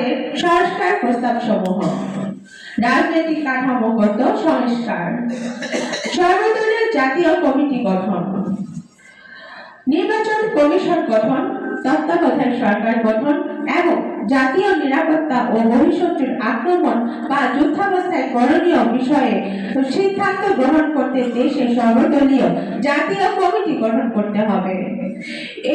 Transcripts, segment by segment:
আমাদের সংস্কার প্রস্তাব সমূহ রাজনৈতিক কাঠামোগত সংস্কার। সর্বদলীয় জাতীয় কমিটি গঠন। নির্বাচন কমিশন গঠন। তত্ত্বাবধায়ক সরকার গঠন এবং জাতীয় নিরাপত্তা ও ভবিষ্যতের আক্রমণ বা যুদ্ধাবস্থায় করণীয় বিষয়ে সিদ্ধান্ত গ্রহণ করতে দেশে সর্বদলীয় জাতীয় কমিটি গঠন করতে হবে।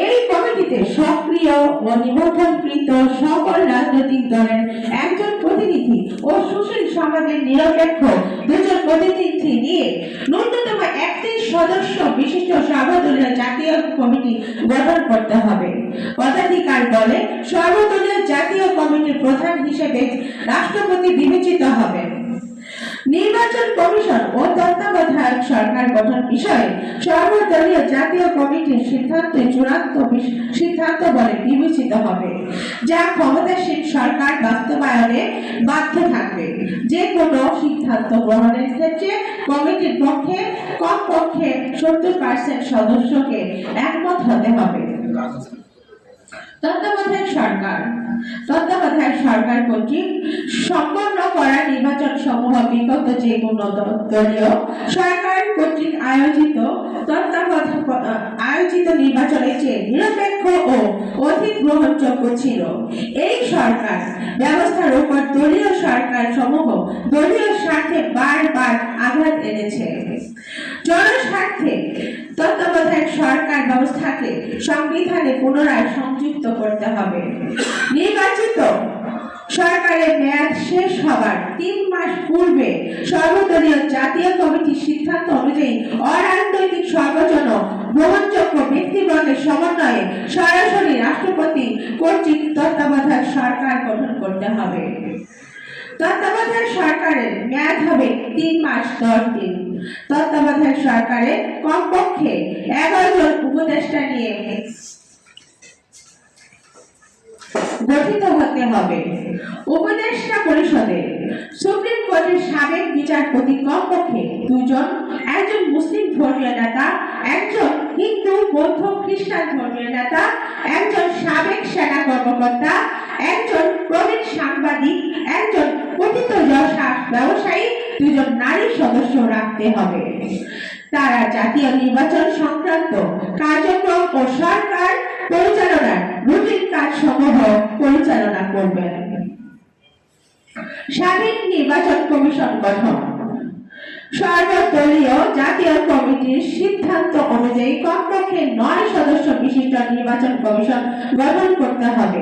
এই কমিটিতে সক্রিয় ও নিবন্ধনকৃত সকল রাজনৈতিক দলের একজন প্রতিনিধি ও সুশীল সমাজের নিরপেক্ষ দুজন প্রতিনিধি নিয়ে ন্যূনতম একত্রিশ সদস্য, বিশিষ্ট সর্বদলীয় জাতীয় কমিটি গঠন করতে হবে। পদাধিকার দলে সর্বদলীয় জাতীয় কমিটির প্রধান হিসেবে রাষ্ট্রপতি বিবেচিত হবেন। নির্বাচন কমিশন ও তত্ত্বাবধায়ক সরকার গঠন বিষয়ে সর্বদলীয় জাতীয় কমিটির সিদ্ধান্ত চূড়ান্ত সিদ্ধান্ত বলে বিবেচিত হবে, যা ক্ষমতাসীন সরকার বাস্তবায়নে বাধ্য থাকবে। যে কোনো সিদ্ধান্ত গ্রহণের ক্ষেত্রে কমিটির পক্ষে কমপক্ষে সত্তর পার্সেন্ট সদস্যকে একমত হতে হবে। তত্ত্বাবধায়ক সরকার। তত্ত্বাবধায়ক সরকার কর্তৃক সম্পন্ন করা নির্বাচন সমূহ বিগত যে কোনো দলীয় সরকার কর্তৃক আয়োজিত আয়োজিত নির্বাচনের চেয়ে নিরপেক্ষ ও অধিক গ্রহণযোগ্য ছিল, এই সরকার ব্যবস্থার উপর দলীয় সরকার সমূহ দলীয় স্বার্থে বারবার আঘাত এনেছে। জনস্বার্থে তত্ত্বাবধায়ক সরকার ব্যবস্থাকে সংবিধানে পুনরায় সংযুক্ত করতে হবে। মেয়াদ শেষ হবার তিন মাস পূর্বে সর্বদলীয় জাতীয় কমিটির সিদ্ধান্ত অনুযায়ী অরাজনৈতিক সর্বজন গ্রহণযোগ্য ব্যক্তিবর্গের সমন্বয়ে সরাসরি রাষ্ট্রপতি কর্তৃক তত্ত্বাবধায়ক সরকার গঠন করতে হবে। তত্ত্বাবধায়ক সরকারের মেয়াদ হবে তিন মাস দশ দিন। তত্ত্বাবধায়ক সরকারের কমপক্ষে এগারো জন উপদেষ্টা নিয়ে গঠিত হতে হবে। উপদেষ্টা পরিষদে সুপ্রিম কোর্টের সাবেক বিচারপতি কমপক্ষে দুজন, একজন মুসলিম ধর্মীয় নেতা, একজন হিন্দু, বৌদ্ধ, খ্রিস্টান ধর্মীয় নেতা, একজন সাবেক সেনা কর্মকর্তা, একজন প্রবীণ সাংবাদিক, একজন পতিত যশা- ব্যবসায়ী, দুজন নারী সদস্য রাখতে হবে। তারা জাতীয় নির্বাচন সংক্রান্ত কার্যক্রম ও সরকার পরিচালনার সমূহ পরিচালনা করবেন। স্বাধীন নির্বাচন কমিশন গঠন। সর্বদলীয় জাতীয় কমিটির সিদ্ধান্ত অনুযায়ী কমপক্ষে নয় সদস্য বিশিষ্ট নির্বাচন কমিশন গঠন করতে হবে।